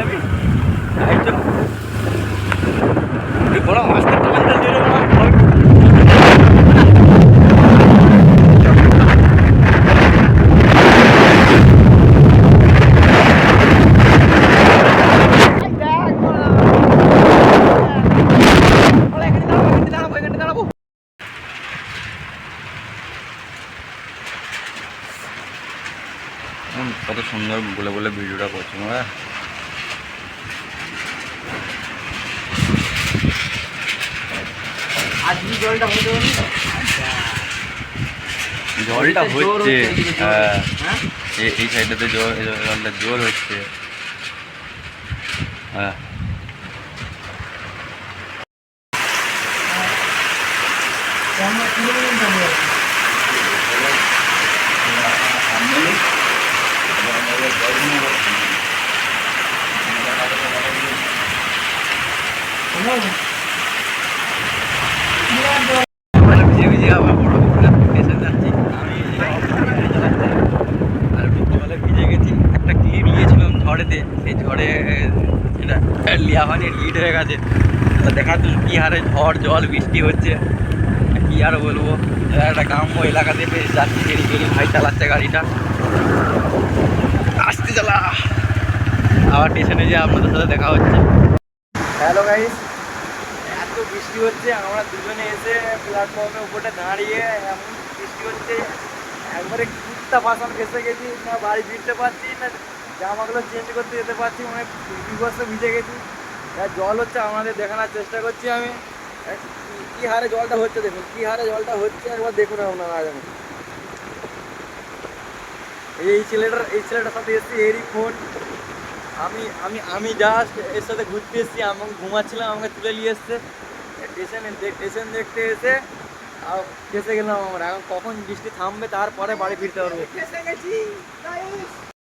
যাবি একজন বড় মাছ কত সুন্দর বলে বলে ভিডিওটা করছি আমরা জলটা হতে পারি জলটা হচ্ছে। হ্যাঁ। হ্যাঁ? এই- সাইডটাতে জল জলটা জোর হচ্ছে। হ্যাঁ। আমরা কিলোমিটার যাব ভিজে ভিজে আবার বড় স্টেশন যাচ্ছি আমি আর জলে ভিজে গেছি একটা ক্লিপ নিয়েছিলাম ঝড়েতে সেই ঝড়ে সেটা লিয়া হয়নি লিড হয়ে গেছে তো দেখাচ্ছ কী হারে ঝড় জল বৃষ্টি হচ্ছে কী আর বলব একটা গ্রাম্য এলাকাতে বেশ যাচ্ছি চালাচ্ছে গাড়িটা আসতে চালা আবার স্টেশনে যে আপনাদের সাথে দেখা হচ্ছে হ্যালো গাইস এত বৃষ্টি হচ্ছে, আমরা দুজনে এসে প্ল্যাটফর্মের উপরে দাঁড়িয়ে এমন বৃষ্টি হচ্ছে। একবারে কুত্তা ফাঁসান ফেসে গেছি, না বাড়ি ফিরতে পারছি, না জামাগুলো চেঞ্জ করতে যেতে পারছি মানে বিবস্ত ভিজে গেছি। জল হচ্ছে আমাদের দেখানোর চেষ্টা করছি আমি। কি- হারে জলটা হচ্ছে দেখুন, কি হারে জলটা হচ্ছে একবার দেখুন আপনারা আমি এই ছেলেটার এই ছেলেটার সাথে এসেছি, এরই ফোন আমি আমি আমি জাস্ট এর সাথে ঘুরতে এসেছি, আমাকে ঘুমাচ্ছিলাম, আমাকে তুলে নিয়ে এসছে। স্টেশনে স্টেশন দেখতে এসে আর ফেসে গেলাম আমরা। এখন কখন বৃষ্টি থামবে তারপরে বাড়ি ফিরতে পারব।